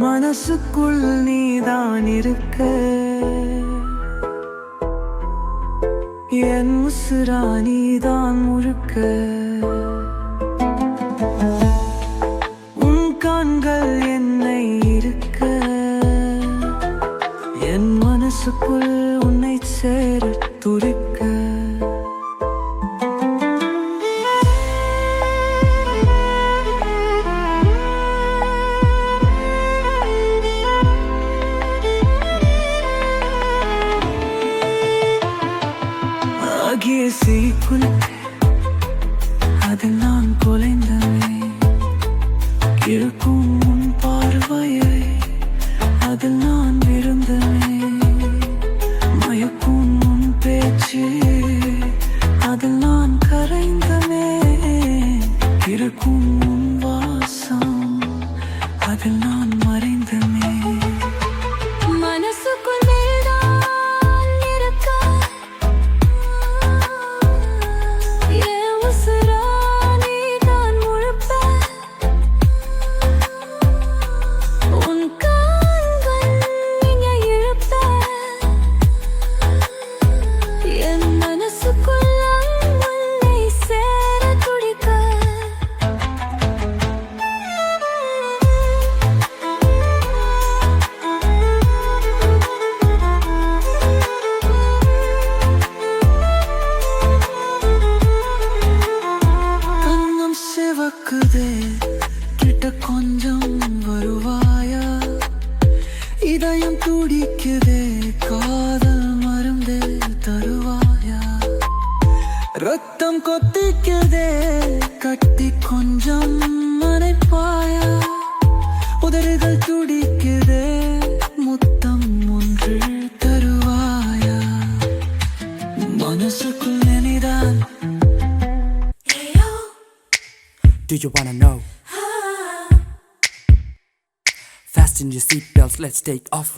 மனசுக்குள் நீதான் இருக்க, நீதான் என் உசுரா நீதான் முழுக்க. உன் கண்கள் மனசுக்குள் உன்னை சேர துடிக்க. ஆகிய சீக்குள் அதில் நான் குலைந்தவை இருக்கும் இருக்கும் வாசம். அதில் நான் மறைந்தமே சிவக்குதே கிட்ட கொஞ்சம் வருவாயா? இதயம் துடிக்குதே. காதல் மருந்தே தருவாயா? ரத்தம் கொத்திக்குதே கட்டி கொஞ்சம் மறைப்பாயா? Do you wanna know? Fasten your seatbelts, let's take off